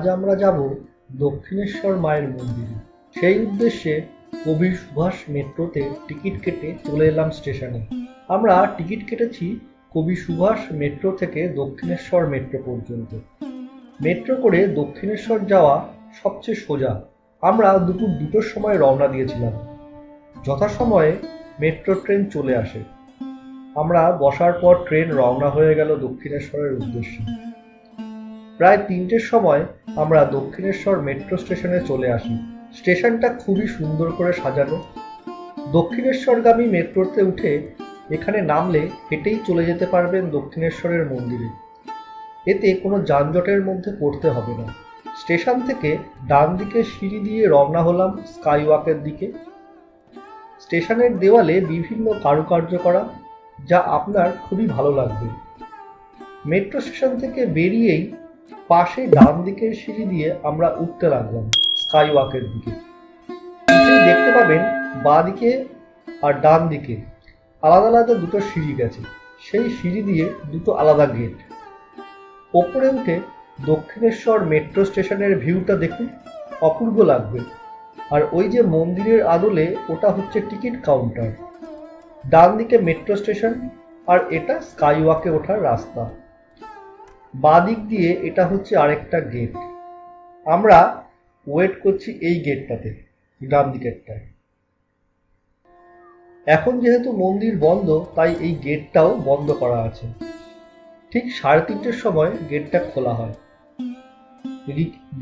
আজ আমরা যাব দক্ষিণেশ্বর মায়ের মন্দিরে। সেই উদ্দেশ্যে কবি সুভাষ মেট্রোতে টিকিট কেটে চলে এলাম স্টেশনে। আমরা টিকিট কেটেছি কবি সুভাষ মেট্রো থেকে দক্ষিণেশ্বর মেট্রো পর্যন্ত। মেট্রো করে দক্ষিণেশ্বর যাওয়া সবচেয়ে সোজা। আমরা দুপুর দুটোর সময় রওনা দিয়েছিলাম। যথাসময়ে মেট্রো ট্রেন চলে আসে। আমরা বসার পর ট্রেন রওনা হয়ে গেল দক্ষিণেশ্বরের উদ্দেশ্যে। প্রায় তিনটের সময় আমরা দক্ষিণেশ্বর মেট্রো স্টেশনে চলে আসি। স্টেশনটা খুবই সুন্দর করে সাজানো। দক্ষিণেশ্বরগামী মেট্রোতে উঠে এখানে নামলে হেঁটেই চলে যেতে পারবেন দক্ষিণেশ্বরের মন্দিরে। এতে কোনো যানজটের মধ্যে পড়তে হবে না। স্টেশন থেকে ডান দিকে সিঁড়ি দিয়ে রওনা হলাম স্কাই ওয়াকের দিকে। স্টেশনের দেওয়ালে বিভিন্ন কারুকার্য করা, যা আপনার খুবই ভালো লাগবে। মেট্রো স্টেশন থেকে বেরিয়েই পাশে ডান দিকের সিঁড়ি দিয়ে আমরা উঠতে লাগলাম স্কাই ওয়াকের দিকে দেখতে পাবেন বাঁ দিকে আর ডান দিকে আলাদা আলাদা দুটো সিঁড়ি গেছে। সেই সিঁড়ি দিয়ে দুটো আলাদা গেট ওপরে উঠে দক্ষিণেশ্বর মেট্রো স্টেশনের ভিউটা দেখুন, অপূর্ব লাগবে। আর ওই যে মন্দিরের আদলে ওটা হচ্ছে টিকিট কাউন্টার ডান দিকে মেট্রো স্টেশন আর এটা স্কাই ওয়াকে ওঠার রাস্তা। দিক দিয়ে এটা হচ্ছে আরেকটা গেট আমরা ওয়েট করছি এই গেটটাতে ডান দিকেরটায় এখন যেহেতু মন্দির বন্ধ, তাই এই গেটটাও বন্ধ করা আছে। ঠিক সাড়ে তিনটের সময় গেটটা খোলা হয়।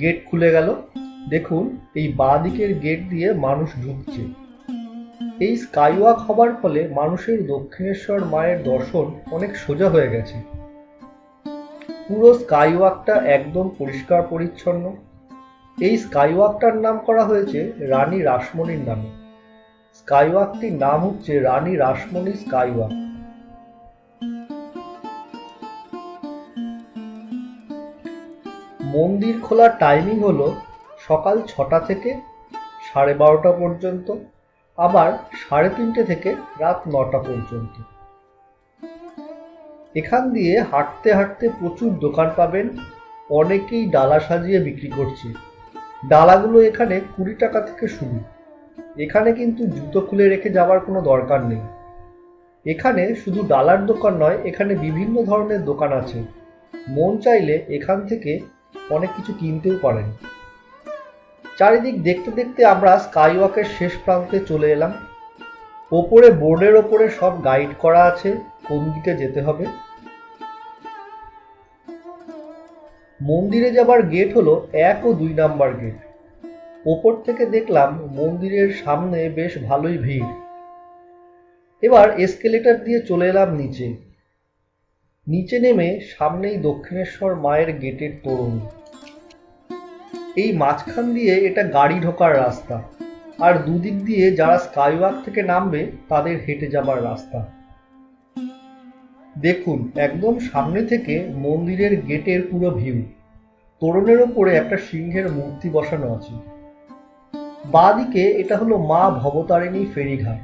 গেট খুলে গেল। দেখুন, এই বাঁ দিকের গেট দিয়ে মানুষ ঢুকছে। এই স্কাইওয়াক হবার ফলে মানুষের দক্ষিণেশ্বর মায়ের দর্শন অনেক সোজা হয়ে গেছে। পুরো স্কাইওয়াকটা একদম পরিষ্কার পরিচ্ছন্ন। এই স্কাইওয়াকটার নাম করা হয়েছে রানী রাসমণির নামে। স্কাইওয়াকটির নাম হচ্ছে রানী রাসমণি স্কাইওয়াক। মন্দির খোলার টাইমিং হলো সকাল ছটা থেকে সাড়ে বারোটা পর্যন্ত, আবার সাড়ে তিনটে থেকে রাত নটা পর্যন্ত। এখান দিয়ে হাঁটতে হাঁটতে প্রচুর দোকান পাবেন, অনেকেই ডালা সাজিয়ে বিক্রি করছে। ডালাগুলো এখানে কুড়ি টাকা থেকে শুরু। এখানে কিন্তু জুতো খুলে রেখে যাওয়ার কোনো দরকার নেই। এখানে শুধু ডালার দোকান নয়, এখানে বিভিন্ন ধরনের দোকান আছে। মন চাইলে এখান থেকে অনেক কিছু কিনতেও পারেন। চারিদিক দেখতে দেখতে আমরা স্কাই ওয়াকের শেষ প্রান্তে চলে এলাম। ওপরে বোর্ডের ওপরে সব গাইড করা আছে, কোন দিকে যেতে হবে। মন্দিরে যাবার গেট হলো এক ও দুই নাম্বার গেট ওপর থেকে দেখলাম মন্দিরের সামনে বেশ ভালোই ভিড়। এবার এসকেলেটর দিয়ে চলে এলাম নিচে। নিচে নেমে সামনেই দক্ষিণেশ্বর মায়ের গেটের তরুণ। এই মাঝখান দিয়ে এটা গাড়ি ঢোকার রাস্তা। আর দুদিক দিয়ে যারা স্কাইওয়াক থেকে নামবে, তাদের হেঁটে যাবার রাস্তা। দেখুন, একদম সামনে থেকে মন্দিরের গেটের পুরো ভিউ তোরণের ওপরে একটা সিংহের মূর্তি বসানো আছে। বাঁদিকে এটা হলো মা ভবতারিণী ফেরিঘাট।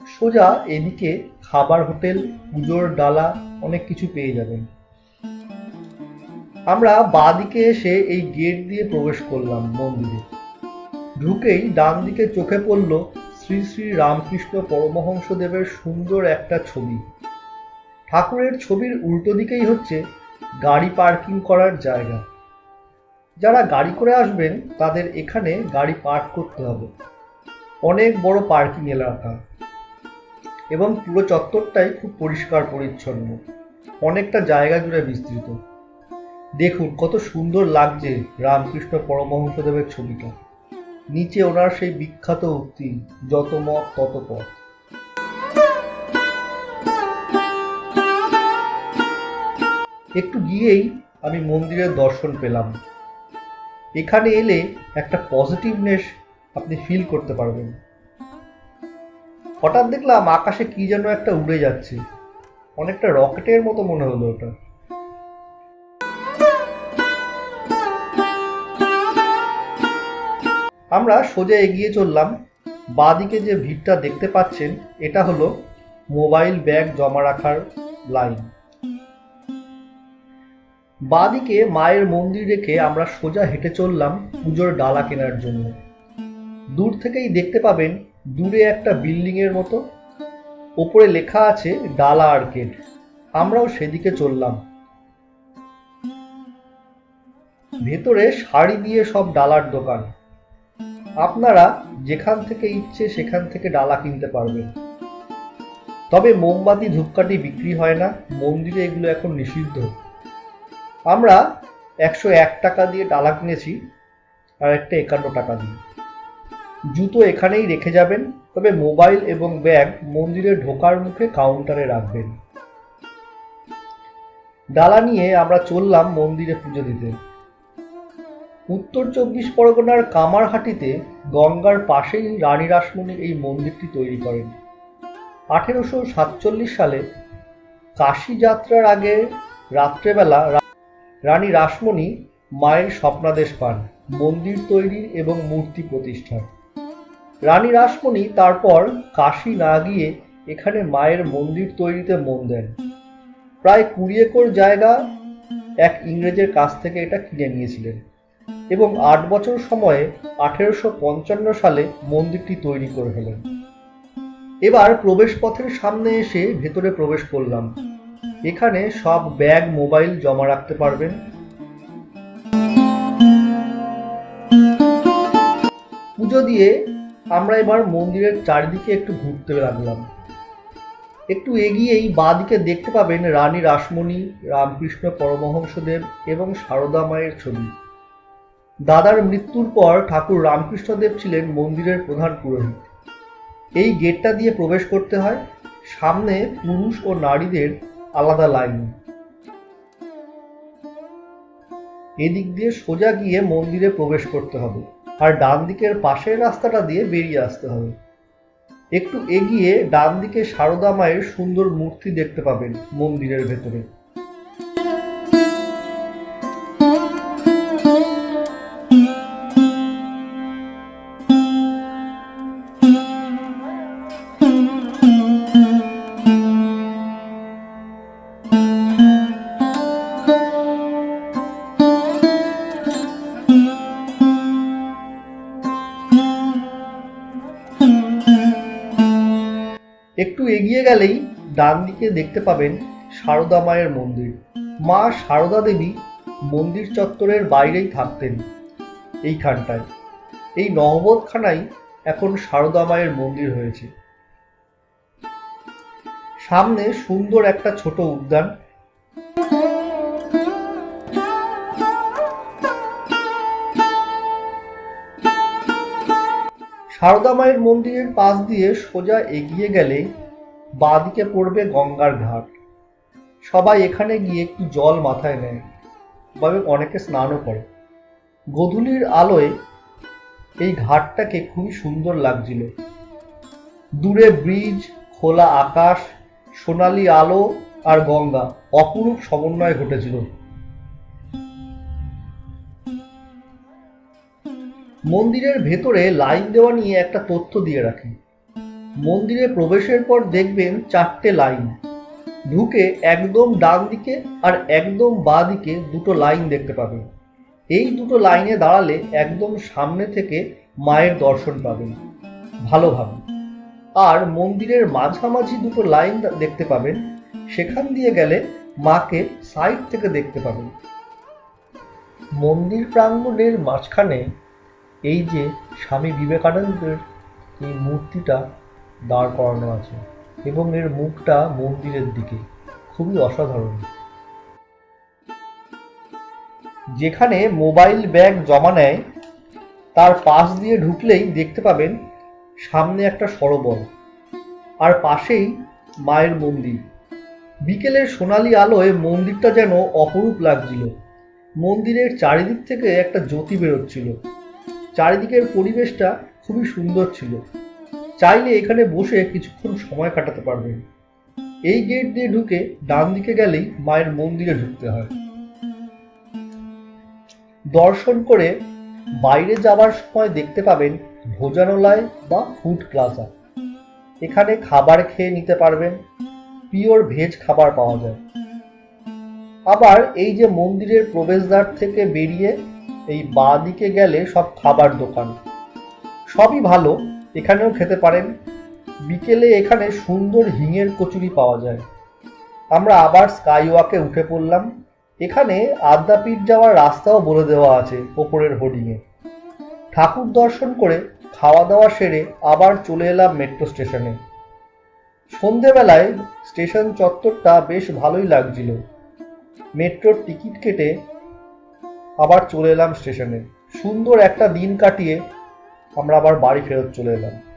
সোজা এদিকে খাবার হোটেল, পুজোর ডালা, অনেক কিছু পেয়ে যাবেন। আমরা বাঁদিকে এসে এই গেট দিয়ে প্রবেশ করলাম মন্দিরে। ঢুকেই ডান দিকে চোখে পড়ল শ্রী শ্রী রামকৃষ্ণ পরমহংসদেবের সুন্দর একটা ছবি। ঠাকুরের ছবির উল্টো দিকেই হচ্ছে গাড়ি পার্কিং করার জায়গা। যারা গাড়ি করে আসবেন, তাদের এখানে গাড়ি পার্ক করতে হবে। অনেক বড় পার্কিং এলাকা। এবং পুরো চত্বরটাই খুব পরিষ্কার পরিচ্ছন্ন। অনেকটা জায়গা জুড়ে বিস্তৃত। দেখুন, কত সুন্দর লাগছে রামকৃষ্ণ পরমহংসদেবের ছবিটা। নিচে ওনার সেই বিখ্যাত উক্তি, যত মত তত পথ। একটু গিয়েই আমি মন্দিরের দর্শন পেলাম। এখানে এলে একটা পজিটিভনেস আপনি ফিল করতে পারবেন। হঠাৎ দেখলাম আকাশে কি যেন একটা উড়ে যাচ্ছে। অনেকটা রকেটের মতো মনে হলো ওটা। আমরা সোজা এগিয়ে চললাম। বাঁদিকে যে ভিড়টা দেখতে পাচ্ছেন, এটা হলো মোবাইল ব্যাগ জমা রাখার লাইন বাঁদিকে মায়ের মন্দির রেখে আমরা সোজা হেঁটে চললাম পুজোর ডালা কেনার জন্য। দূর থেকেই দেখতে পাবেন দূরে একটা বিল্ডিং এর মতো। ওপরে লেখা আছে ডালা আর্কেড। আমরাও সেদিকে চললাম। ভেতরে শাড়ি দিয়ে সব ডালার দোকান। আপনারা যেখান থেকে ইচ্ছে সেখান থেকে ডালা কিনতে পারবেন। তবে মোমবাতি ধূপকাঠি বিক্রি হয় না। মন্দিরে এগুলো এখন নিষিদ্ধ। আমরা একশো এক টাকা দিয়ে ডালা কিনেছি আর একটা একান্ন টাকা দিয়ে। জুতো এখানেই রেখে যাবেন, তবে মোবাইল এবং ব্যাগ মন্দিরে ঢোকার মুখে কাউন্টারে রাখবেন। ডালা নিয়ে আমরা চললাম মন্দিরে পুজো দিতে। উত্তর চব্বিশ পরগনার কামারহাটিতে গঙ্গার পাশেই রানী রাসমণি এই মন্দিরটি তৈরি করেন। আঠেরোশো সাতচল্লিশ সালে কাশী যাত্রার আগে রাত্রেবেলা রানী রাসমণি মায়ের স্বপ্নাদেশ পান, মন্দির তৈরির এবং মূর্তি প্রতিষ্ঠার। রানী রাসমণি তারপর কাশি না গিয়ে এখানে মায়ের মন্দির তৈরিতে মন দেন। প্রায় কুড়ি একর জায়গা এক ইংরেজের কাছ থেকে এটা কিনে নিয়েছিলেন এবং আট বছর সময়ে আঠেরোশো পঞ্চান্ন সালে মন্দিরটি তৈরি করে ফেলেন। এবার প্রবেশপথের সামনে এসে ভেতরে প্রবেশ করলাম। এখানে সব ব্যাগ, মোবাইল জমা রাখতে পারবেন। পুজো দিয়ে আমরা এবার মন্দিরের চারিদিকে একটু ঘুরতে লাগলাম। একটু এগিয়েই বাঁদিকে দেখতে পাবেন রানী রাসমণি, রামকৃষ্ণ পরমহংসদেব এবং সারদা মায়ের ছবি। দাদার মৃত্যুর পর ঠাকুর রামকৃষ্ণদেব ছিলেন মন্দিরের প্রধান পুরোহিত। এই গেটটা দিয়ে প্রবেশ করতে হয়। সামনে পুরুষ ও নারীদের আলাদা লাইন। এদিক দিয়ে সোজা গিয়ে মন্দিরে প্রবেশ করতে হবে আর ডান দিকের পাশের রাস্তাটা দিয়ে বেরিয়ে আসতে হবে। একটু এগিয়ে ডান দিকে সারদা মায়ের সুন্দর মূর্তি দেখতে পাবেন মন্দিরের ভেতরে। একটু এগিয়ে গেলেই ডান দিকে দেখতে পাবেন সারদা মায়ের মন্দির। মা সারদা দেবী মন্দির চত্বরের বাইরেই থাকতেন এইখানটায়। এই নহবতখানাই এখন সারদা মায়ের মন্দির হয়েছে। সামনে সুন্দর একটা ছোট উদ্যান। সারদা মায়ের মন্দিরের পাশ দিয়ে সোজা এগিয়ে গেলে বাঁদিকে পড়বে গঙ্গার ঘাট। সবাই এখানে গিয়ে একটু জল মাথায় নেয় বা অনেকে স্নানও করে। গোধূলির আলোয় এই ঘাটটাকে খুবই সুন্দর লাগছিল। দূরে ব্রিজ, খোলা আকাশ, সোনালি আলো আর গঙ্গা অপরূপ সমন্বয় ঘটেছিল। মন্দিরের ভেতরে লাইন দেওয়া নিয়ে একটা তথ্য দিয়ে রাখি। মন্দিরে প্রবেশের পর দেখবেন চারটে লাইন। ঢুকে একদম ডান দিকে আর একদম বাঁ দিকে দুটো লাইন দেখতে পাবেন এই দুটো লাইনে দাঁড়ালে একদম সামনে থেকে মায়ের দর্শন পাবেন। ভালোভাবে আর মন্দিরের মাঝামাঝি দুটো লাইন দেখতে পাবেন। সেখান দিয়ে গেলে মাকে সাইড থেকে দেখতে পাবেন। মন্দির প্রাঙ্গণের মাঝখানে এই যে স্বামী বিবেকানন্দের এই মূর্তিটা দাঁড় করানো আছে এবং এর মুখটা মন্দিরের দিকে, খুবই অসাধারণ। যেখানে মোবাইল ব্যাগ জমা নেয়, তার পাশ দিয়ে ঢুকলেই দেখতে পাবেন সামনে একটা সরোবর, আর পাশেই মায়ের মন্দির। বিকেলের সোনালি আলোয় মন্দিরটা যেন অপরূপ লাগছিল। মন্দিরের চারিদিক থেকে একটা জ্যোতি বেরোচ্ছিল। চারিদিকের পরিবেশটা খুবই সুন্দর ছিল। চাইলে এখানে বসে কিছুক্ষণ সময় কাটাতে পারবেন এই গেট দিয়ে ঢুকে ডান দিকে গেলেই মায়ের মন্দিরে ঢুকতে হয়। দর্শন করে বাইরে যাওয়ার সময় দেখতে পাবেন ভোজনালয় বা ফুড প্লাজা এখানে খাবার খেয়ে নিতে পারবেন পিওর ভেজ খাবার পাওয়া যায়। আবার এই যে মন্দিরের প্রবেশদ্বার থেকে বেরিয়ে এই বাঁ দিকে গেলে সব খাবার দোকান। সবই ভালো, এখানেও খেতে পারেন। বিকেলে এখানে সুন্দর হিঙের কচুরি পাওয়া যায়। আমরা আবার স্কাই ওয়াকে উঠে পড়লাম। এখানে আদ্যাপীঠ যাওয়ার রাস্তাও বলে দেওয়া আছে ওপরের হোর্ডিংয়ে। ঠাকুর দর্শন করে খাওয়া দাওয়া সেরে আবার চলে এলাম মেট্রো স্টেশনে। সন্ধেবেলায় স্টেশন চত্বরটা বেশ ভালোই লাগছিল। মেট্রোর টিকিট কেটে আবার চলে এলাম স্টেশনে। সুন্দর একটা দিন কাটিয়ে আমরা আবার বাড়ি ফেরত চলে এলাম।